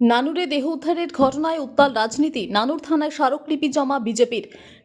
নানুরে দেহ উদ্ধারের ঘটনায় উত্তাল রাজনীতি। নানুর থানায় স্মারকলিপি জমা বিজেপির।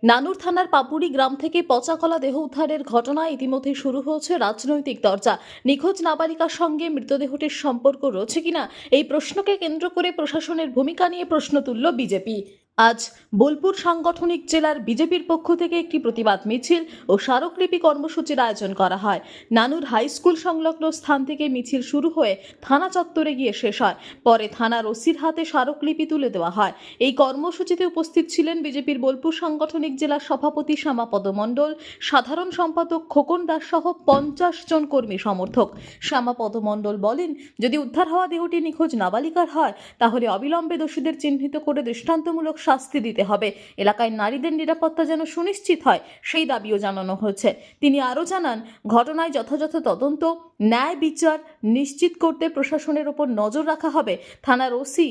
নানুর থানার পাপুরি গ্রাম থেকে পচাকলা দেহ উদ্ধারের ঘটনায় ইতিমধ্যে শুরু হয়েছে রাজনৈতিক দরজা। নিখোঁজ নাবালিকার সঙ্গে মৃতদেহটির সম্পর্ক রয়েছে কিনা, এই প্রশ্নকে কেন্দ্র করে প্রশাসনের ভূমিকা নিয়ে প্রশ্ন তুলল বিজেপি। আজ বোলপুর সাংগঠনিক জেলার বিজেপির পক্ষ থেকে একটি প্রতিবাদ মিছিল ও স্মারকলিপি কর্মসূচির আয়োজন করা হয়। নানুর হাই স্কুল সংলগ্ন স্থান থেকে মিছিল শুরু হয়ে থানা চত্বরে গিয়ে শেষ হয়। পরে থানার ওসির হাতে স্মারকলিপি তুলে দেওয়া হয়। এই কর্মসূচিতে উপস্থিত ছিলেন বিজেপির বোলপুর সাংগঠনিক জেলার সভাপতি শ্যামাপদ মণ্ডল, সাধারণ সম্পাদক খোকন দাস সহ পঞ্চাশ জন কর্মী সমর্থক। শ্যামাপদ মণ্ডল বলেন, যদি উদ্ধার হওয়া দেহটি নিখোঁজ নাবালিকার হয়, তাহলে অবিলম্বে দোষীদের চিহ্নিত করে দৃষ্টান্তমূলক শাস্তি দিতে হবে। এলাকায় নারীদের নিরাপত্তা যেন সুনিশ্চিত হয়, সেই দাবিও জানানো হয়েছে। তিনি আরও জানান, ঘটনায় যথাযথ তদন্ত, ন্যায় বিচার নিশ্চিত করতে প্রশাসনের ওপর নজর রাখা হবে। থানার ওসি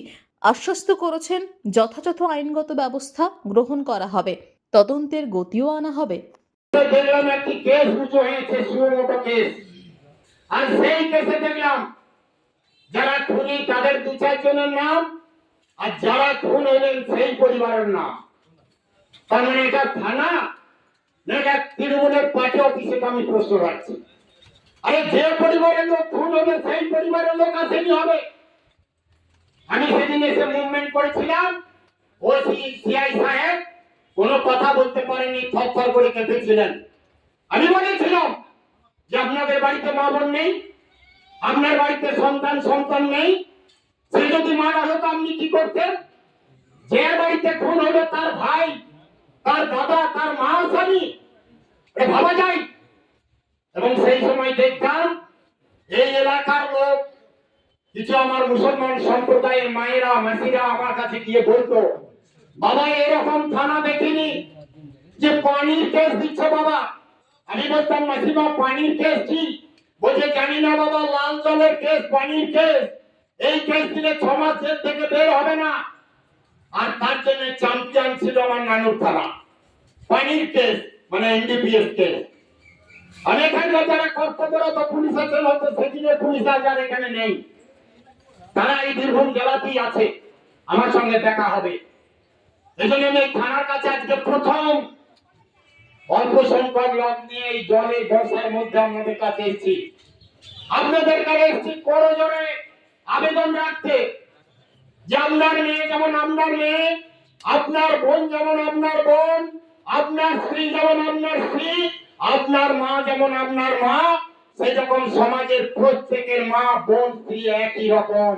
আশ্বস্ত করেছেন, যথাযথ আইনগত ব্যবস্থা গ্রহণ করা হবে। তদন্তের গতিও আনা হবে। দেখলাম একটি কেস হয়েছে কেস। আর সেই কেসে দেখলাম, যারা খুনি, তাদের দু চারজনের নাম আর যারা খুন হলেন সেই পরিবারের নাম। তার মানে এটা থানা না এটা তৃণমূলের পার্টি অফিসে আমি প্রশ্ন রাখছি। আরে যে পরিবারের লোক খুন হবে সেই পরিবারের লোক আসেনি হবে। আমি সেদিন এসে মুভমেন্ট করেছিলাম। ও সিআই সাহেব কোনো কথা বলতে পারেনি থরথর করে কেঁপেছিলেন আমি বলেছিলাম যে আপনাদের বাড়িতে মা বোন নেই, আপনার বাড়িতে সন্তান সন্তান নেই সে যদি মারা হতো, আপনি কি করতেন? যে বাড়িতে খুন হলো তার ভাই, তার দাদা, তার মা, স্বামী ভাবা যায়? এবং সেই সময় দেখতাম, এই এলাকার লোক কিছু আমার মুসলমান সম্প্রদায়ের মায়েরা, মাসিরা আমার কাছে গিয়ে বলতো, বাবা, এরকম থানা দেখিনি যে পানির কেস দিচ্ছে বাবা। আমি বলতাম, মাসিমা, পানির কেস কি? বলছে, জানি না বাবা, লাল জলের কেস পানির কেস এই কেস দিলে ছ মাসের থেকে বের হবে না। আর তার জন্য চ্যাম্পিয়ন ছিল আমার নানুর থানা পানির কেস মানে এনডিপিএস এখানকার যারা পুলিশ সেদিনে পুলিশ আজ আর এখানে নেই। তারা এই বীরভূম জেলাতেই আছে। আমার সঙ্গে দেখা হবে। এই জন্য আমি থানার কাছে আজকে প্রথম অল্প সংখ্যক লোক নিয়ে এই জলে বর্ষার মধ্যে আপনাদের কাছে এসেছি। আপনাদের কাছে এসেছি করজোরে আবেদন রাখতে যে আপনার মেয়ে যেমন আপনার মেয়ে, আপনার বোন যেমন আপনার বোন, আপনার স্ত্রী যেমন আপনার স্ত্রী, আপনার মা যেমন আপনার মা সেই রকম সমাজের প্রত্যেকের মা, বোন, স্ত্রী একই রকম।